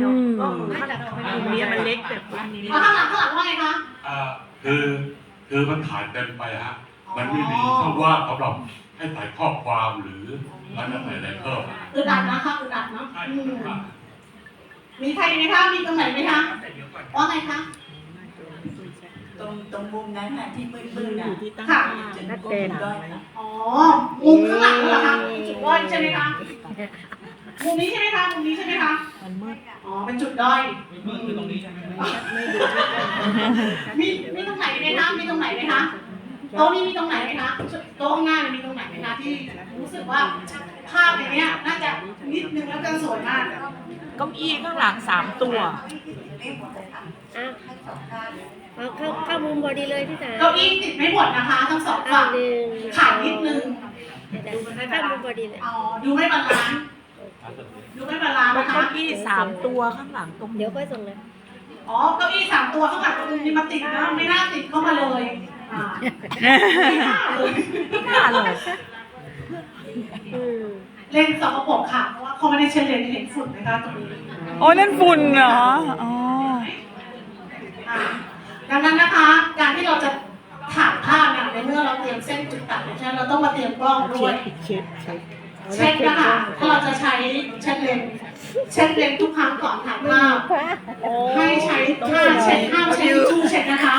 อืมมุมเนี้ยมันเล็กแต่มุมนี้เอาข้างหลังข้างหลังว่าไงคะอ่าคือคือมันถ่ายเต็มไปฮะ มันไม่มีช่องว่างสำหรับให้ใส่ข้อความหรืออะไรอะไรเพิ่มอึดอัดนะคะอึดอัดเนาะใช่อืมครับมีใครไหมคะ มีตรงไหนไหมคะว่าไงคะตรงตรงมุมนั้นน่ะที่มืดมืดอน่ะยู่ที่ตั้งค่ะจะนันัดกเด่เด่นนด้อยนะอ๋อ มุมข้างหลังเหรอคะจุดด้อยใช่ไหมคะ มุมนี้ใช่ไหมคะ มุมนี้ใช่ไหมคะมันมืดอ๋อ เป็นจุดด้อย มืดคือตรงนี้ใช่ไหมไม่ดูมีมีตรงไหนไหมคะมีตรงไหนไหมคะโต๊ะนี้มีตรงไหนไหมคะโต๊ะข้างหน้าเนี่ยมีตรงไหนไหมคะที่รู้สึกว่าภาพในเนี้ยน่าจะนิดนึงแล้วจะสวยมากเก้าอี้ข้างหลังสามตัวอะเอาเข้าเข้ามุมพอดีเลยพี่จ๋าเก้าอี้ติดไม่หมดนะคะทั้งสองอะฝั่งหนึ่งขาดนิดนึงเดี๋ยวเข้ามุมพอดีเลยอ๋อดูไม่บาลานซ์ ดูไม่บาลานซ์แล้วนะคะเก้าอี้สามตัวข้างหลังตรงเดี๋ยวค่อยส่งเลยอ๋อเก้าอี้สามตัวข้างหลังตรงนี้มาติดนะไม่น่าติดเข้ามาเลยอ่าไม่น่าเลยหน้าเลยอืมเล่นสกปรกค่ะเพราะว่าเขาไม่ได้เช็ดเลนเห็นฝุ่นนะคะตรงนี้โอ้นั่นฝุ่นเหรอ อ๋อ อ่าดังนั้นนะคะ การที่เราจะถ่ายภาพเนี่ยในเมื่อเราเตรียมเส้นจุดตัดเนี่ยฉะนั้นเราต้องมาเตรียมกล้องด้วย เช็ดเช็ด เช็คนะคะถ้าเราจะใช้เช็ดเลนเช็ดเลนทุกครั้งก่อนถ่ายภาพให้ใช้ผ้าเช็ดห้ามใช้ทิชชู่เช็ดนะคะ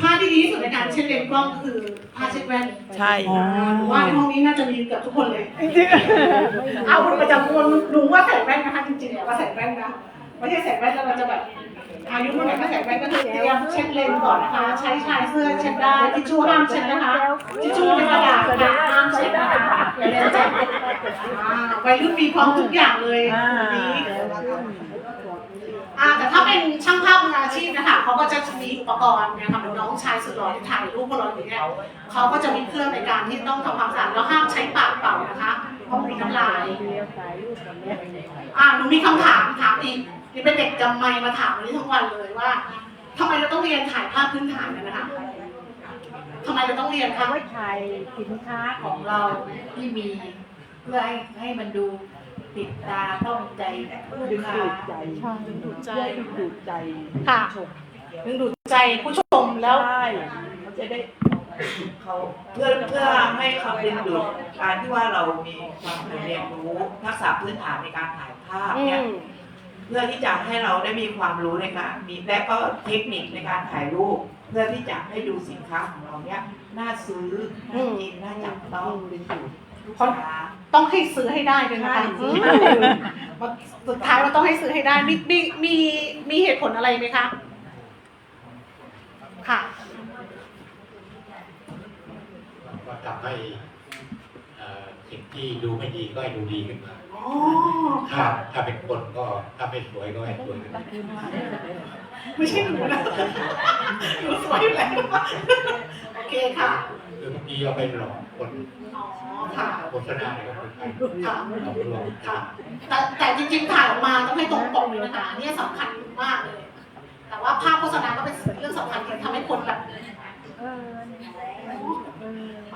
ผ้าที่ดีที่สุดในการเช็ดเลนส์กล้องคือผ้าเช็ดแว่นใช่หรือว่าในห้องนี้น่าจะมีเกือบทุกคนเลยเอาคุณประจำคนรู้ว่าใส่แว่นนะคะจริงๆแล้วว่าใส่แว่นนะไม่ใช่ใส่แว่นแล้วเราจะแบบ อายุเท่าไหร่ก็ใส่แว่นก็คือเตรียมเช็ดเลนส์ก่อนนะคะ ใช้ชายเสื้อเช็ดได้ทิชชู่ห้ามเช็ดนะคะทิชชู่เป็นกระดาษค่ะห้ามเช็ดนะคะอย่าเล่นใจอ่าวัยรุ่นมีพร้อมทุกอย่างเลยวันนี้อ่าแต่ถ้าเป็นช่างภาพมืออาชีพนะคะเขาก็จะมีอุปกรณ์เนี่ยค่ะเหมือนน้องชายสุดหล่อที่ถ่ายรูปพวกเราอยู่เนี่ยเขาก็จะมีเครื่องในการที่ต้องทำความสะอาดแล้วห้ามใช้ปากเปล่านะคะเพราะมีน้ำลายอ่าหนูมีคำถามถามอีก นี่เป็นเด็กจำไม่มาถามวันนี้ทั้งวันเลยว่าทำไมเราต้องเรียนถ่ายภาพพื้นฐานกันนะคะทำไมเราต้องเรียนคะไว้ถ่ายสินค้าของเราที่มี เพื่อให้ให้มันดูติดตาต้องใจลูกค้าดึงดูดใจดึงดูดใจค่ะดึงดูดใจผู้ชมแล้วใช่เขาจะได้เขาเพื่อเพื่อให้เขาดึงดูดการที่ว่าเรามีความเรียนรู้ทักษะพื้นฐานในการถ่ายภาพอืเนี่ยม เพื่อที่จะให้เราได้มีความรู้ในการมีและก็เทคนิคในการถ่ายรูป เพื่อที่จะให้ดูสินค้าของเราเนี่ยน่าซื้อน่ากินน่าจับต้องดึงดูดลูกค้า ต้องให้ซื้อให้ได้ด้วยนะคะใช่ อืมสุดท้ายเราต้องให้ซื้อให้ได้มีมีมีมีเหตุผลอะไรไหมคะ ค่ะ ก็ทำให้เอ่อสิ่งที่ดูไม่ดีก็ให้ดูดีขึ้นมา อ๋อถ้าค่ะถ้าเป็นคนก็ถ้าไม่สวยก็ให้สวยขึ้นมาไม่ใช่หนูนะหนูสวยอยู่แล้วโอเคค่ะคือบางทีเราไปหลอกคนอ๋อค่ะโฆษณาเนี่ยก็เป็นการค่ะหลอกลวงค่ะแต่แต่จริงๆถ่ายออกมาต้องให้ตรงปกเลยนะคะอันนี่สำคัญมากเลย แต่ว่าภาพโฆษณาก็เป็นเรื่องสำคัญที่ทำให้คนแบบ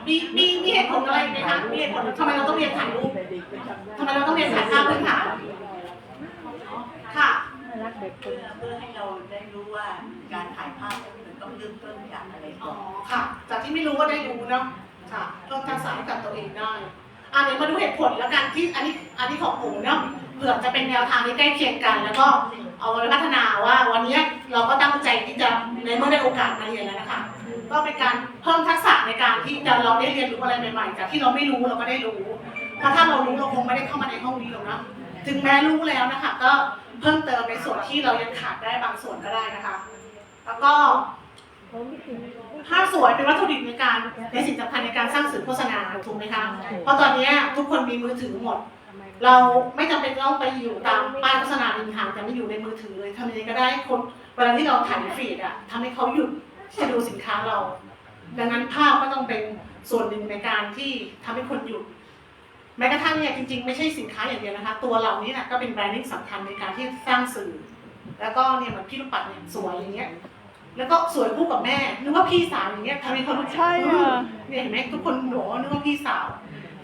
มีมีมีเหตุผลอะไรไหมคะมีเหตุผลทำไมเราต้องเรียนถ่ายรูปทำไมเราต้องเรียนถ่ายภาพพื้นฐานค่ะเพื่อให้เราได้รู้ว่าการถ่ายภาพมันต้องเริ่มต้นจากอะไรอ๋ก่ออนค่ะ จากที่ไม่รู้ก็ได้รู้เนาะค่ะเพิ่มทักษะให้กับตัวเองได้ อะเดี๋ยวมาดูเหตุผลแล้วกันที่อันนี้อันนี้ของผมเนาะเผื่อจะเป็นแนวทางที่ใกล้เคียงกัน แล้วก็เอาไว้พัฒนาว่าวันนี้เราก็ตั้งใจที่จะในเมื่อได้โอกาสมาเรียนแล้วนะคะ ก็เป็นการเพิ่มทักษะในการที่จะเราได้เรียนรู้อะไรใหม่ๆจากที่เราไม่รู้เราก็ได้รู้เพราะถ้าเรารู้เราคงไม่ได้เข้ามาในห้องนี้หรอกนะถึงแม้รู้แล้วนะคะก็เพิ่มเติมในส่วนที่เรายังขาดได้บางส่วนก็ได้นะคะ แล้วก็ภาพสวยเป็นวัตถุดิบในการในสิ่งสำคัญในการสร้างสื่อโฆษณาถูกไหมคะเพราะตอนนี้ทุกคนมีมือถือหมด เราไม่จำเป็นต้องไปอยู่ตามป้ายโฆษณาริมทางแต่ไม่อยู่ในมือถือเลยทำยังไงก็ได้คนเวลาที่เราถ่ายฟีดอะทำให้เขาหยุด จะดูสินค้าเรา ดังนั้นภาพก็ต้องเป็นส่วนหนึ่งในการที่ทำให้คนหยุดแม้กระทั่งเนี่ยจริงๆ ไม่ใช่สินค้าอย่างเดียวนะคะ ตัวเรานี่นะก็เป็นแบรนดิ้งสำคัญในการที่สร้างสื่อ แล้วก็เนี่ยเหมือนพี่ลูกปัดเนี่ยสวยอย่างเงี้ยแล้วก็สวยคู่กับแม่นึกว่าพี่สาวอย่างเงี้ยทำให้เขารู้จักใช่ค่ะเนี่ยเห็นไหมทุกคนหนูนึกว่าพี่สาว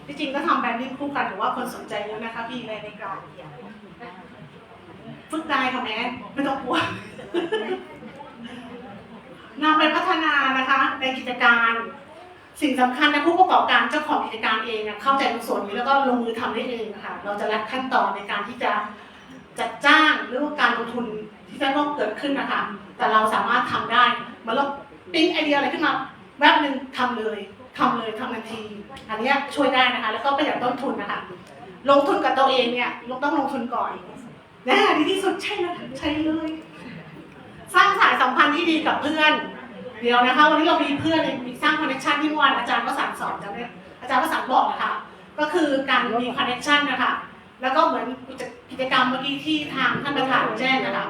ที่จริงก็ทำแบรนดิ้งคู่กันถือว่าคนสนใจเยอะนะคะพี่ในในการฝึกได้ค่ะแม่ไม่ต้องกลัว นำไปพัฒนานะคะในกิจการ สิ่งสำคัญนะผู้ประกอบการเจ้าของกิจการเองเข้าใจในส่วนนี้แล้วก็ลงมือทำได้เองนะคะเราจะรัดขั้นตอนในการที่จะจัดจ้างหรือว่าการลงทุนที่จะต้องเกิดขึ้นนะคะแต่เราสามารถทำได้เมือนเราปิ๊งไอเดียอะไรขึ้นมาแวบหนึ่งทำเลยทำเลยทำทันที อันนี้ช่วยได้นะคะแล้วก็ประหยัดต้นทุนนะคะลงทุนกับตัวเองเนี่ยต้องลงทุนก่อนน่ดีที่สุดใช่เลยใช่เลย สร้างสายสัมพันธ์ที่ดีกับเพื่อน เดี๋ยวนะคะ วันนี้เรามีเพื่อนมีสร้างคอนเนคชันที่เมื่อวานอาจารย์ก็สั่งสอนจำได้อาจารย์ก็สั่งบอกนะคะก็คือการมีคอนเนคชันนะคะแล้วก็เหมือนกิจกรรมเมื่อกี้ที่ทางท่านประธานแจ้งนะคะ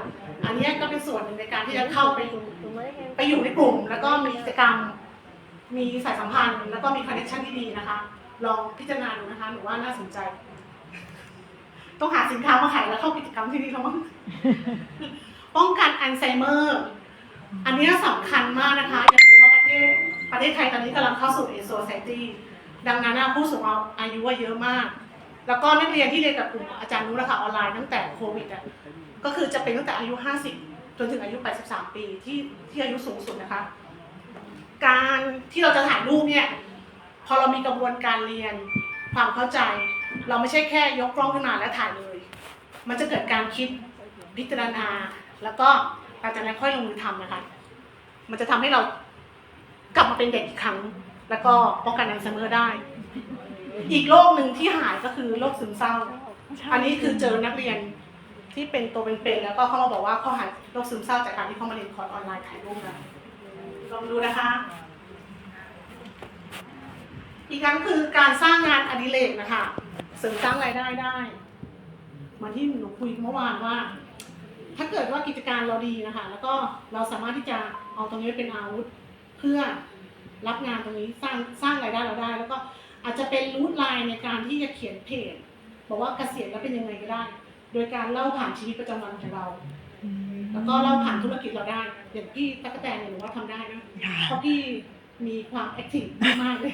อันนี้ก็เป็นส่วนหนึ่งในการที่จะเข้าไปไหมไปอยู่ในกลุ่ม แล้วก็มีกิจกรรม มีสายสัมพันธ์แล้วก็มีคอนเนคชันที่ดีนะคะลองพิจารณาดูนะคะหนูว่าน่าสนใจต้องหาสินค้ามาขายแล้วเข้ากิจกรรมที่นี่แล้วมั้ง ป้องกันอัลไซเมอร์ อันนี้สำคัญมากนะคะอย่าลืมว่าประเทศประเทศไทยตอนนี้กำลังเข้าสู่เอโซไซตี้ดังนั้นผู้สูงอายุว่าเยอะมาก แล้วก็นักเรียนที่เรียนกับกลุ่มอาจารย์นุนะคะออนไลน์ตั้งแต่โควิดอะก็คือจะเป็นตั้งแต่อายุ 50 จนถึงอายุ 83 ปีที่ที่อายุสูงสุดนะคะ การที่เราจะถ่ายรูปเนี่ยพอเรามีกระบวนการเรียนความเข้าใจ เราไม่ใช่แค่ยกกล้องขึ้นมาแล้วถ่ายเลย มันจะเกิดการคิดพิจารณา แล้วก็หลังจากนั้นค่อยลงมือทำนะคะ มันจะทำให้เรากลับมาเป็นเด็กอีกครั้ง แล้วก็ป้องกันอัลไซเมอร์ได้ อีกโรคหนึ่งที่หายก็คือโรคซึมเศร้า อันนี้คือเจอนักเรียนที่เป็นตัวเป็นๆแล้วก็เขามาบอกว่าเขาหายโรคซึมเศร้าจากการที่เขามาเรียนคอร์สออนไลน์ถ่ายรูปนะลองดูนะคะ อีกครั้งคือการสร้างงานอดิเรกนะคะ เสริมสร้างรายได้ได้เหมาที่หนูคุยเมื่อวานว่า ถ้าเกิดว่ากิจการเราดีนะคะ แล้วก็เราสามารถที่จะเอาตรงนี้เป็นอาวุธ เพื่อรับงานตรงนี้สร้างสร้างรายได้เราได้ แล้วก็อาจจะเป็นรูทไลน์ในการที่จะเขียนเพจบอกว่าเกษียณแล้วเป็นยังไงก็ได้ โดยการเล่าผ่านชีวิตประจำวันของเรา แล้วก็เล่าผ่านธุรกิจเราได้อย่างพี่ตั๊กแตนเนี่ยหนูว่าทำได้นะเพราะพี่มีความแอคทีฟมากเลย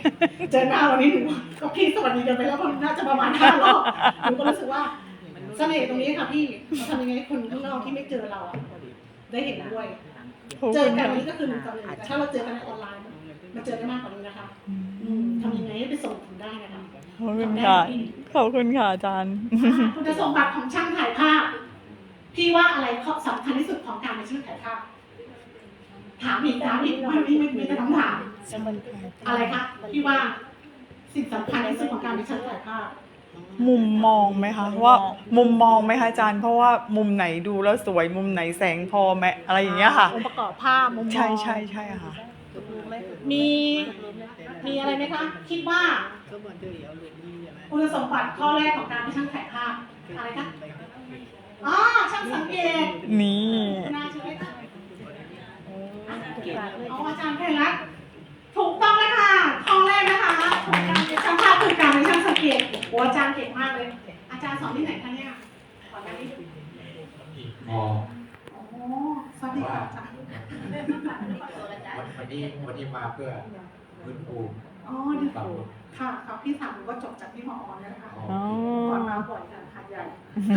เจอหน้าวันนี้หนูก็พี่สวัสดีกันไปแล้วน่าจะประมาณห้ารอบหนูก็รู้สึกว่า เสน่ห์ตรงนี้ค่ะพี่เราทำยังไงให้คนข้างนอกที่ไม่เจอเราอะได้เห็นด้วย เจอกันนี้ก็คือหนึ่งต่อหนึ่งแต่ถ้าเราเจอกันในออนไลน์ มันเจอได้มากกว่านี้นะคะอืมทำยังไงให้ไปส่งถึงได้นะคะขอบคุณค่ะ ขอบคุณค่ะอาจารย์ คุณสมบัติของช่างถ่ายภาพ พี่ว่าอะไรสำคัญที่สุดของการเป็นช่างถ่ายภาพ ถามอีกถามอีกไม่ไม่ไม่ไม่จะคำถามอะไรคะพี่ว่าสิ่งสำคัญที่สุดของการเป็นช่างถ่ายภาพ มุมมองไหมคะว่ามุมมองไหมคะอาจารย์ เพราะว่ามุมไหนดูแล้วสวยมุมไหนแสงพอไหมอะไรอย่างเงี้ยค่ะองค์ประกอบภาพมุมมองใช่ใช่ใช่ค่ะ มีมีอะไรไหมคะคิดว่าคุณสมบัติข้อแรกของการเป็นช่างถ่ายภาพอะไรคะอ๋อช่างสังเกตนี่น่าใช่ไหมคะอ๋ออาจารย์ไพรัตน์ ถูกต้องเลยค่ะข้อแรกนะคะของการเป็นช่างภาพคือการเป็นช่างสังเกตโอ้อาจารย์เก่งมากเลย อาจารย์สอนที่ไหนคะเนี่ยสอนที่อีกมอโอ้สวัสดีค่ะอาจารย์วันนี้วันนี้มาเพื่อพื้นฟูอ๋อดีค่ะค่ะครับพี่สาวหนูก็จบจากที่มอเนี่ยนะคะอ๋อก่อนมาบ่อยกันค่ะใหญ่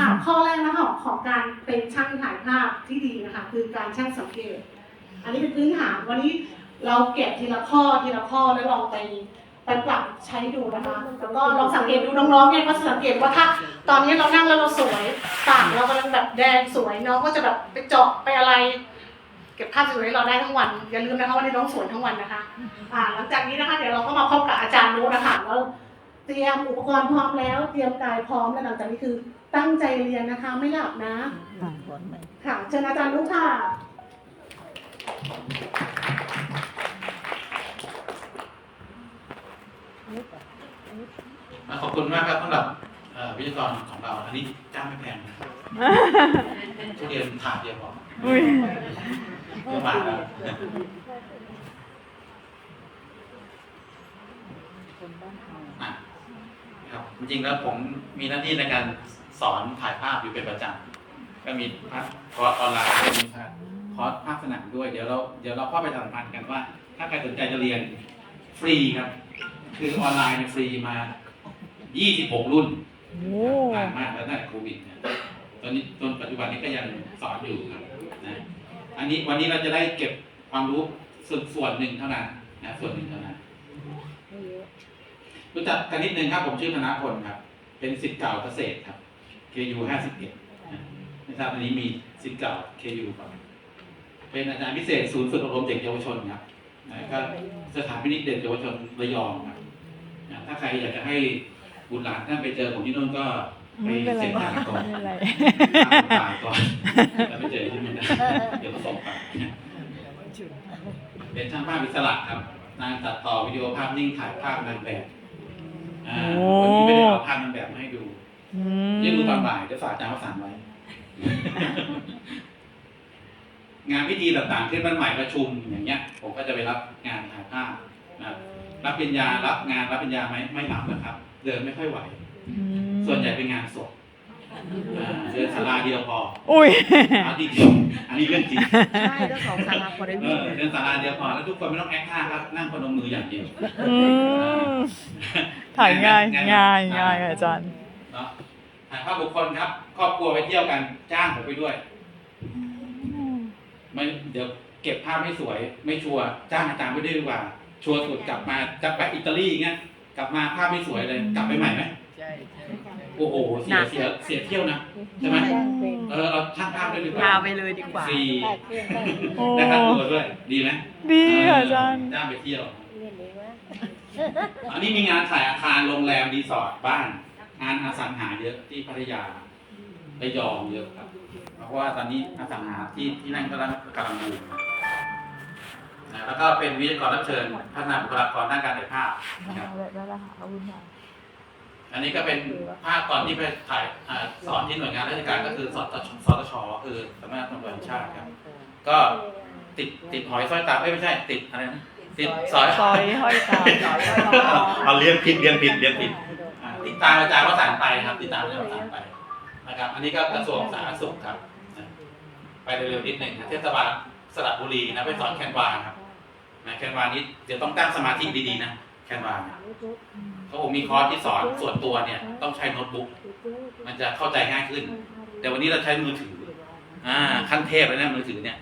ค่ะข้อแรกนะคะของการเป็นช่างถ่ายภาพที่ดีนะคะ คือการช่างสังเกต อันนี้เป็นพื้นฐานวันนี้ เราเก็บทีละข้อทีละข้อแล้วลองไปไปปรับใช้ดูนะคะ แล้วก็ลองสังเกตดูน้องๆเนี่ยก็สังเกตว่าถ้าตอนนี้เรานั่งแล้วเราสวยปากเรากำลังแบบแดงสวยน้องก็จะแบบไปเจาะไปอะไร เก็บภาพสวยให้เราได้ทั้งวันอย่าลืมนะคะว่าในน้องสวยทั้งวันนะคะ อ่า หลังจากนี้นะคะ เดี๋ยวเราก็มาพบกับอาจารย์นุนะคะแล้วเตรียมอุปกรณ์พร้อมแล้ว เตรียมกายพร้อมแล้วหลังจากนี้คือตั้งใจเรียนนะคะไม่หลับนะค่ะเชิญอาจารย์นุค่ะ ขอบคุณมากครับสำหรับเอ่อวิทยากรของเรา อันนี้จ้างไม่แพงนะทุเรียนถาดเดียวพออุ้ยเพื่อบาทแล้วอะครับจริงๆแล้วผมมีหน้าที่ในการสอนถ่ายภาพอยู่เป็นประจำก็มีคอร์สออนไลน์ก็มีคอร์สภาคสนามด้วย เดี๋ยวเราเดี๋ยวเราเข้าไปสัมพันธ์กันว่า ถ้าใครสนใจจะเรียนฟรีครับ คือออนไลน์เนี่ยฟรีมา 26รุ่นโอ้นานมากแล้วตั้งแต่โควิดเนี่ยจอนนี้จนปัจจุบันนี้ก็ยังสอนอยู่ครับนะอันนี้วันนี้เราจะได้เก็บความรู้ส่วนส่วนหนึ่งเท่านั้นนะส่วนหนึ่งเท่านั้นรู้จักกันนิดนึงครับ ผมชื่อธนพลครับ เป็นสิทธิ์เก่าเกษตรครับ KU ห้าสิบเอ็ดไม่ทราบวันนี้มีสิทธิ์เก่า KU ครับเป็นอาจารย์พิเศษศูนย์ฝึกอบรมเด็กเยาวชนครับนะก็สถานพินิจเด็กเยาวชนระยองครับนะถ้าใครอยากจะให้ บุตรหลานท่านไปเจอผมที่นู่นก็ไปไม่เป็นไรเซ็นทางก่อนไม่เป็นไรตายก่อนแล้วไปเจอที่นู่นนะเดี๋ยวก็ส่งไปเป็นช่างภาพอิสระครับ นางตัดต่อวิดีโอภาพนิ่งถ่ายภาพนางแบบอ่าโอ้วันนี้ไม่ได้เอาภาพนางแบบมาให้ดูอืมยื่นมือตอนบ่ายเดี๋ยวฝากอาจารย์เขาสั่งไว้ งานพิธีต่างๆขึ้นบ้านใหม่ประชุมอย่างเงี้ย ผมก็จะไปรับงานถ่ายภาพนะครับรับปริญญารับงานรับปริญญาไหมไม่รับนะครับ เดินไม่ค่อยไหวอืมส่วนใหญ่เป็นงานศพอ่าเดินศาลาเดียวพออุ้ยอันนี้จริงอันนี้เรื่องจริงใช่แล้วสองสาราพอได้เอวิ่งอเดินศาลาเดียวพอแล้วทุกคนไม่ต้องแอคท่าครับนั่งพนมมืออย่างเดียวอืมถ่ายง่ายง่ายง่ายค่ะอาจารย์เนาะถ่ายภาพบุคคลครับ ครอบครัวไปเที่ยวกันจ้างผมไปด้วยไม่เดี๋ยวเก็บภาพไม่สวย ไม่ชัวร์จ้างอาจารย์ไปด้วยดีกว่า ชัวร์สุดกลับมาจะไปอิตาลีอย่างเงี้ย กลับมาภาพไม่สวยเลย กลับไปใหม่ไหมใช่ใช่โอ้โหเสียเสียเสียเที่ยวนะใช่ไหมเออเอาช่างภาพด้วยดีกว่าพาไปเลยดีกว่าฟรีโอ้ ได้ค่าตัวด้วยดีไหมดีค่ะอาจารย์จ้างไปเที่ยวเรียนนี้ว่าอันนี้มีงานถ่ายอาคารโรงแรมรีสอร์ทบ้าน งานอสังหาเยอะที่พัทยาระยองเยอะครับ เพราะว่าตอนนี้อสังหาที่ที่นั่นกำลังกำลังบูม นะแล้วก็เป็นวิทยากรรับเชิญพัฒนาบุคลากรด้านการถ่ายภาพนะครับอันนี้ก็เป็นภาพตอนที่ไปถ่ายอ่าสอนที่หน่วยงานราชการก็คือสตชสตชคือสำนักงานตำรวจแห่งชาติครับ ก็ติดติดหอยสร้อยตาเอ้ยไม่ใช่ ติดอะไรนะติดสอยซอยห้อยตาเอาเลี้ยงผิดเลี้ยงผิดเลี้ยงผิดอ่าติดตามอาจารย์วสันต์ไปครับ ติดตามอาจารย์วสันต์ไปนะครับ อันนี้ก็กระทรวงสาธารณสุขครับนะไปเร็วๆนิดหนึ่งนะเทศบาลสระบุรีนะไปสอนแคนวาครับ นะแคนวานี้เดี๋ยวต้องตั้งสมาธิดีๆนะแคนวาเนี่ยเขาผมมีคอร์สที่สอนส่วนตัวเนี่ยต้องใช้โน้ตบุ๊กมันจะเข้าใจง่ายขึ้น แต่วันนี้เราใช้มือถือ อ่า ขั้นเทพเลยนะมือถือเนี่ย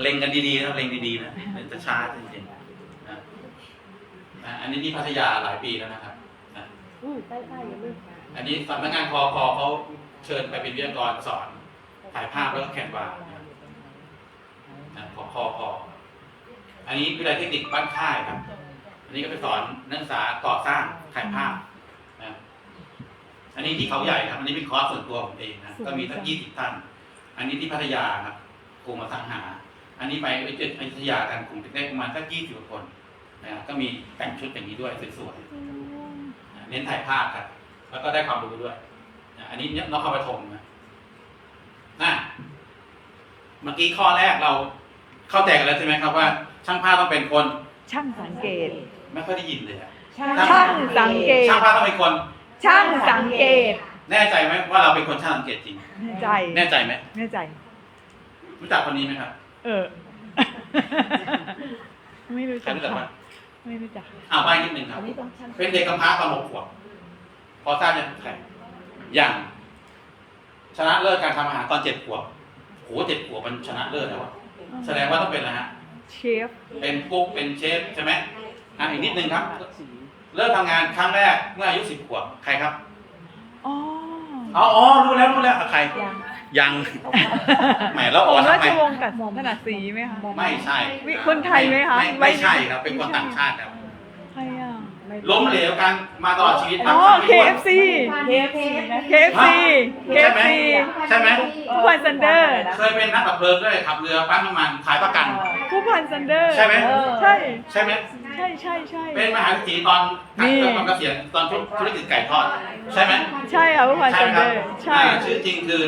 เล็งกันดีๆนะเล็งดีๆนะมันจะช้าจริงๆนะอ่าอันนี้ที่พัทยาหลายปีแล้วนะครับนะอืมใต้ใต้ยังไม่อันนี้สำนักงานคอคอเขาเชิญไปเป็นวิทยากรสอนถ่ายภาพแล้วก็แคนวานะครับนะคอคอค ออันนี้วิทยาลัยเทคนิคบ้านค่ายครับ อันนี้ก็ไปสอนนักศึกษาก่อสร้างถ่ายภาพนะอันนี้ที่เขาใหญ่ครับ อันนี้เป็นคอร์สส่วนตัวผมเองนะก็มีทั้งยี่สิบท่าน อันนี้ที่พัทยาครับกลุ่มอสังหา อันนี้ไปไปเจอพัทยากันกลุ่มได้ประมาณสักยี่สิบกว่าคนนะครับก็มีแต่งชุดอย่างนี้ด้วยสวยๆนะเน้นถ่ายภาพครับ แล้วก็ได้ความรู้ด้วยนะอันนี้นครปฐมนะนะเมื่อกี้ข้อแรกเราเข้าใจกันแล้วใช่ไหมครับว่า ช่างภาพต้องเป็นคน ช่างสังเกต ไม่ค่อยได้ยินเลยอะช่างสังเกต ช่างภาพต้องเป็นคน ช่างสังเกต แน่ใจไหมว่าเราเป็นคนช่างสังเกตจริง แน่ใจ แน่ใจไหมแน่ใจ รู้จักคนนี้ไหมครับ เออ ไม่รู้ใครจักรู้จักไหมค่ะไม่รู้จักอ้าวไปนิดนึงครับ เป็นเด็กกำพร้าตอนหกขวบ พอทราบยังใครอย่าง ชนะเลิศการทำอาหารตอนเจ็ดขวบโหเจ็ดขวบมันชนะเลิศแล้วอะแสดงว่าต้องเป็นอะไรฮะ เชฟเป็นกุ๊กเป็นเชฟใช่ไหมอะอีกนิดนึงครับ เริ่มทำงานครั้งแรกเมื่ออายุสิบขวบใครครับอ๋ออ๋ออ๋อรู้แล้วรู้แล้วอะใคร ยังแหมแล้วขอ๋อองราทำไมชวงศ์กัดถนัดสีไหมคะไม่ใช่วิคนไทยไหมคะไม่ไม่ใช่ครับเป็นคนต่างชาติครับใครอะ ล้มเหลวกันมาตลอดชีวิตอ๋อทำไม่ได้ KFC KFC KFC ใช่ไหม ผู้พันซันเดอร์ เคยเป็นนักดับเพลิงด้วยขับเรือปั๊มน้ำมันขายประกัน ผู้พันซันเดอร์ ใช่ไหม ใช่ ใช่ไหมใช่ใช่ใช่ เป็นมหาวิทยาลัยตอนนี่ ตอนเกษียณตอนธุรกิจไก่ทอด ใช่ไหมใช่ค่ะผู้พันใช่ซัไหนมคเดรับอร์ ใช่ อ่าชื่อจริงคือ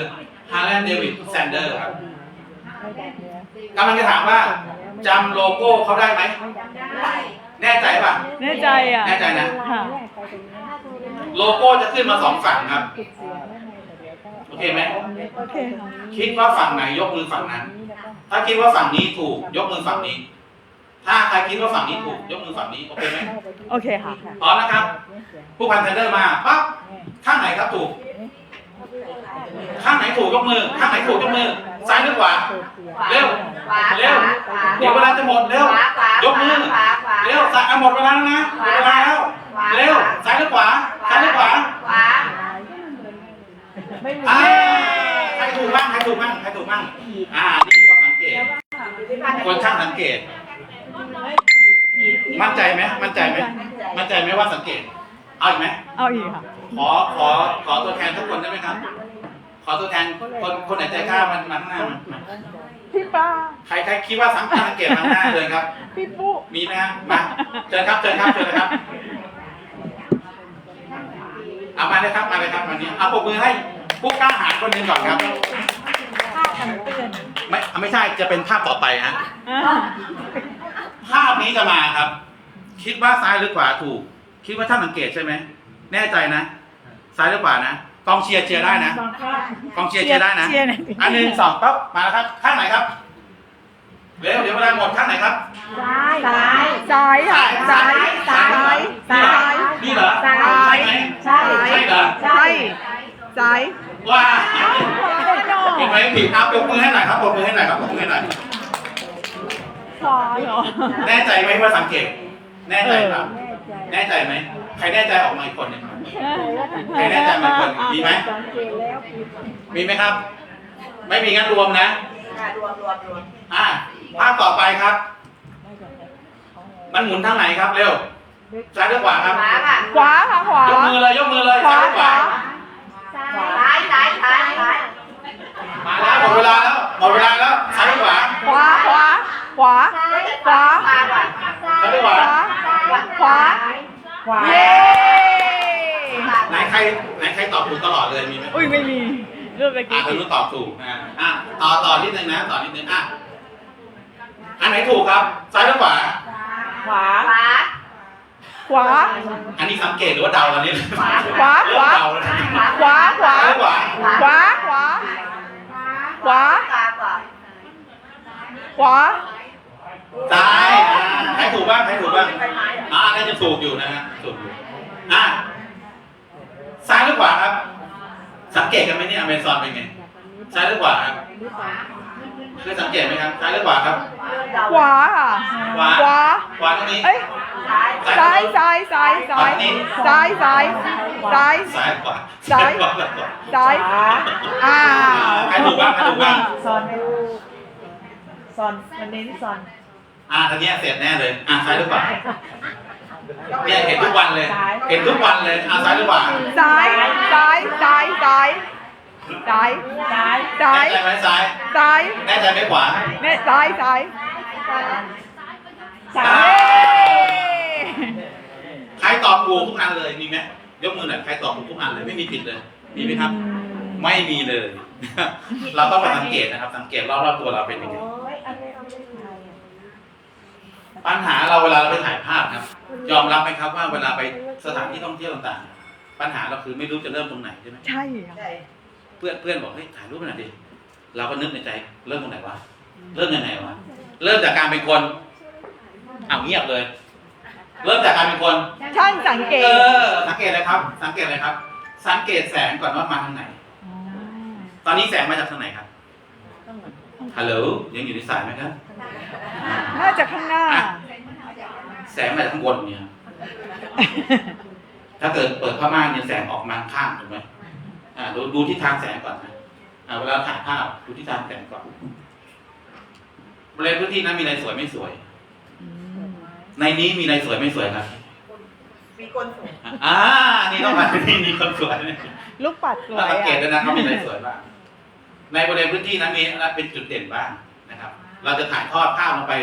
ฮาร์แลนด์เดวิดแซนเดอร์ครับกำลังจะถามว่าจำโลโก้เขาได้ไหม แน่ใจป่ะ แน่ใจอะ แน่ใจนะ ค่ะ โลโก้จะขึ้นมาสองฝั่งครับ โอเคไหม โอเคค่ะคิดว่าฝั่งไหนยกมือฝั่งนั้น ถ้าคิดว่าฝั่งนี้ถูกยกมือฝั่งนี้ ถ้าใครคิดว่าฝั่งนี้ถูกยกมือฝั่งนี้ โอเคไหมโอเคค่ะ พร้อมนะครับ ผู้พันเทนเดอร์มาปั๊บ ข้างไหนครับถูก ข้างไหนถูกยกมือ ข้างไหนถูกยกมือ ซ้ายหรือขวา เร็วขวาเร็วขวาเดี๋ยวเวลาจะหมดเร็วขวาขวายกมือ ขวาขวา เร็วซ้ายอะหมดเวลาแล้วนะหมดเวลาแล้วเร็วซ้ายหรือขวาซ้ายหรือขวาขวาไม่มีอ่าใครถูกบ้างใครถูกบ้างใครถูกบ้างอ่านี่คือความสังเกตคนช่างสังเกต มั่นใจไหมมั่นใจไหมมั่นใจไหมว่าสังเกตเอาอีกไหมเอาอีกค่ะ ขอขอขอตัวแทนทุกคนได้ไหมครับ ขอตัวแทนคนคนไหนใจกล้ามันมาข้างหน้ามามา พี่ป้าใครใครคิดว่าสังสังเกตมาข้างหน้าเลยครับ พี่ปุ๊มีไหมฮะมาเชิญครับเชิญครับเชิญเลยครับเอามาเลยครับมาเลยครับวันนี้เอาปรบมือให้ผู้กล้าหาญคนหนึ่งก่อนครับไม่ไม่ใช่จะเป็นภาพต่อไปฮะภาพนี้จะมาครับ คิดว่าซ้ายหรือขวาถูก คิดว่าท่านสังเกตใช่ไหมแน่ใจนะ ซ้ายหรือขวานะ กองเชียร์เชียร์ได้นะกองเชียร์เชียร์ได้นะเชียร์หน่อยอันหนึ่งสองปั๊บมาแล้วครับข้างไหนครับเร็วเดี๋ยวเวลาหมดข้างไหนครับซ้ายซ้ายซ้ายค่ะซ้ายซ้ายซ้ายนี่เหรอซ้ายใช่ไหมใช่ใช่เหรอใช่ซ้ายว้าขวาผิดไหมผิดเอาปรบมือให้หน่อยครับปรบมือให้หน่อยครับปรบมือให้หน่อยขวาเหรอแน่ใจไหมว่าสังเกต แน่ใจครับแน่ใจแน่ใจไหมใครแน่ใจออกมาอีกคนหนึ่ง ใครแน่ใจไหมคนมีไหมสังเกตแล้วผิดมีไหมครับ ไม่มีงั้นรวมนะอะรวมรวมรวมอ่าภาพต่อไปครับ มันหมุนทางไหนครับเร็วซ้ายหรือขวาครับ ขวาค่ะขวาค่ะขวายกมือเลยยกมือเลยขวาซ้ายหรือขวาขวาซ้ายซ้ายซ้ายซ้ายมาแล้วหมดเวลาแล้วหมดเวลาแล้วซ้ายหรือขวาขวาขวาขวาขวาขวาก่อนซ้ายหรือขวาขวาขวาเย้ ไหนใครไหนใครตอบถูกตลอดเลยมีไหมอุ้ยไม่มีเรื่องเมื่ออะกี้ทะลุตอบถูกนะอะต่อต่อนิดนึงนะต่อนิดนึงอะอันไหนถูกครับซ้ายหรือขวา ขวา ขวา ขวา อันนี้สังเกตหรือว่าเดากันนี่ขวาขวาเริ่มเดาแล้วนะขวา ขวา ซ้ายหรือขวาขวา ขวา ขวา ขวาก่อนขวา ซ้ายอะใครถูกบ้างใครถูกบ้างอ่าน่าจะถูกอยู่นะฮะถูกอยู่อะ ซ้ายหรือขวาครับ สังเกตกันไหมเนี่ยอเมซอนเป็นไง ซ้ายหรือขวาครับเคยสังเกตไหมครับซ้ายหรือขวาครับ ขวาค่ะขวา ขวาขวาตรงนี้เอ้ยซ้ายซ้ายซ้ายซ้ายซ้ายซ้ายซ้ายซ้ายซ้ายขวาซ้ายขวาขวาซ้ายอ้าวใครถูกบ้างใครถูกบ้างซอนดูซอนมันเน้นซอนอะทีเนี้ยเสร็จแน่เลย อะซ้ายหรือขวา เนี่ยเห็นทุกวันเลย เห็นทุกวันเลยอะซ้ายหรือขวาซ้ายซ้ายซ้ายซ้ายซ้ายซ้ายซ้ายแน่ใจไหมซ้ายซ้ายแน่ใจไหมขวาเนี่ยซ้ายซ้ายอะเย้ใครตอบถูกทุกอันเลยมีไหมยกมือหน่อยใครตอบถูกทุกอันเลยไม่มีผิดเลยมีไหมครับ ไม่มีเลย เราต้องมาสังเกตนะครับ สังเกตรอบๆตัวเราเป็นยังไง โอ้ยอันนี้เอาไม่ได้ ปัญหาเราเวลาเราไปถ่ายภาพครับ ยอมรับไหมครับว่าเวลาไปสถานที่ท่องเที่ยวต่างๆ ปัญหาเราคือไม่รู้จะเริ่มตรงไหนใช่ไหมใช่ค่ะใช่เพื่อนเพื่อนบอกเฮ้ยถ่ายรูปหน่อยดิเราก็นึกในใจเริ่มตรงไหนวะเริ่มยังไงวะเริ่มจากการเป็นคนเอาวเงียบเลย เริ่มจากการเป็นคนช่างสังเกเอตอสังเกตเลยครับ สังเกตเลยครับ สังเกตแสงก่อนว่ามาทางไหน ตอนนี้แสงมาจากทางไหนครับ ฮัลโหลยังอยู่ในสายไหมครับน่าจะข้างหน้า แสงมาจากข้างบนเนี่ย ถ้าเกิดเปิดผ้าม่านเนี่ยแสงออกมาข้างถูกไหมอ่าดูดูทิศทางแสงก่อนนะอ่าเวลาถ่ายภาพดูทิศทางแสงก่อนบริเวณพื้นที่นั้นมีอะไรสวยไม่สวย ในนี้มีอะไรสวยไม่สวยครับมีคนสวยอ่านี่ต้องมาที่นี่มีคนสวยลูกปัดสวเรายสังเกตด้วยอะนะเขามีอะไรสวยบ้าง ในบริเวณพื้นที่นั้นมีอะไรเป็นจุดเด่นบ้างนะครับ เราจะถ่ายทอดภาพลงไป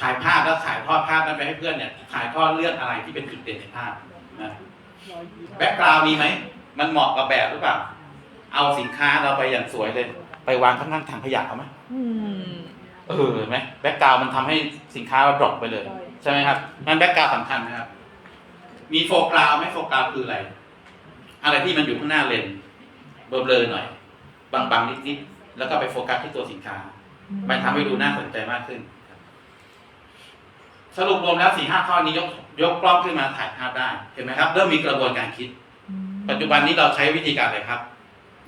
ถ่ายภาพแล้วถ่ายทอดภาพนั้นไปให้เพื่อนเนี่ยถ่ายทอดเรื่องอะไรที่เป็นจุดเด่นในภาพนะแบ็กกราวมีไหมมันเหมาะกับแบบหรือเปล่า เอาสินค้าเราไปอย่างสวยเลย ไปวางข้างๆถังขยะเอาไหมอืมเออเห็นไหมแบ็กกราวมันทำให้สินค้าเราดรอปไปเลย ใช่ไหมครับนั่นแบ็กกราวสำคัญนะครับ มีโฟกราวไหมโฟกราวคืออะไร อะไรที่มันอยู่ข้างหน้าเลนเบลอๆหน่อย บางๆนิดๆ แล้วก็ไปโฟกัสที่ตัวสินค้ามันทำให้ดูน่าสนใจมากขึ้นครับสรุปรวมแล้วสี่ห้าข้อนี้ยกยกกล้องขึ้นมาถ่ายภาพได้ เห็นไหมครับ เริ่มมีกระบวนการคิด ปัจจุบันนี้เราใช้วิธีการอะไรครับ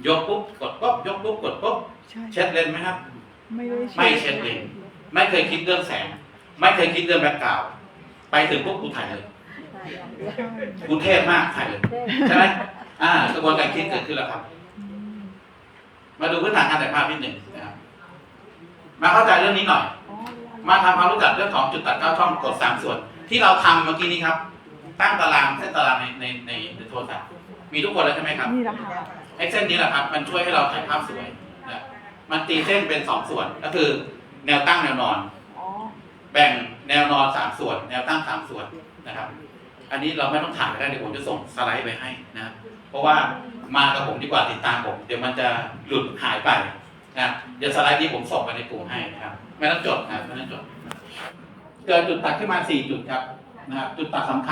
ยกปุ๊บกดปุ๊บยกปุ๊บกดปุ๊บใช่เช็ดเลนส์ไหมครับ ไม่ได้ไม่เช็ดเลนส์ไม่เคยคิดเรื่องแสง ไม่เคยคิดเรื่องแบ็คกราวด์ไปถึงปุ๊บกูถ่ายเลยกูเทพมากถ่ายเลยใช่ไหมอ่ากระบวนการคิดเกิดขึ้นแล้วครับ มาดูพื้นฐานการถ่ายภาพนิดหนึ่งนะครับ มาเข้าใจเรื่องนี้หน่อย มาทำความรู้จักเรื่องของจุดตัดเก้าช่องกดสามส่วน ที่เราทำเมื่อกี้นี้ครับ ตั้งตารางเส้นตารางในในในในโทรศัพท์มีทุกคนแล้วใช่ไหมครับนี่แหละค่ะไอ้เส้นนี้แหละครับ มันช่วยให้เราถ่ายภาพสวยนะมันตีเส้นเป็นสองส่วนก็คือ แนวตั้งแนวนอนอ๋อแบ่งแนวนอนสามส่วน แนวตั้งสามส่วนนะครับ อันนี้เราไม่ต้องถ่ายก็ได้เดี๋ยวผมจะส่งสไลด์ไปให้นะครับเพราะว่า มากับผมดีกว่าติดตามผม เดี๋ยวมันจะหลุดหายไปนะเดี๋ยวสไลด์นี้ผมส่งไปในกลุ่มให้นะครับ ไม่ต้องจดนะครับไม่ต้องจดเกิดจุดตัดขึ้นมาสี่จุดครับนะครับจุดตัดสำคัญ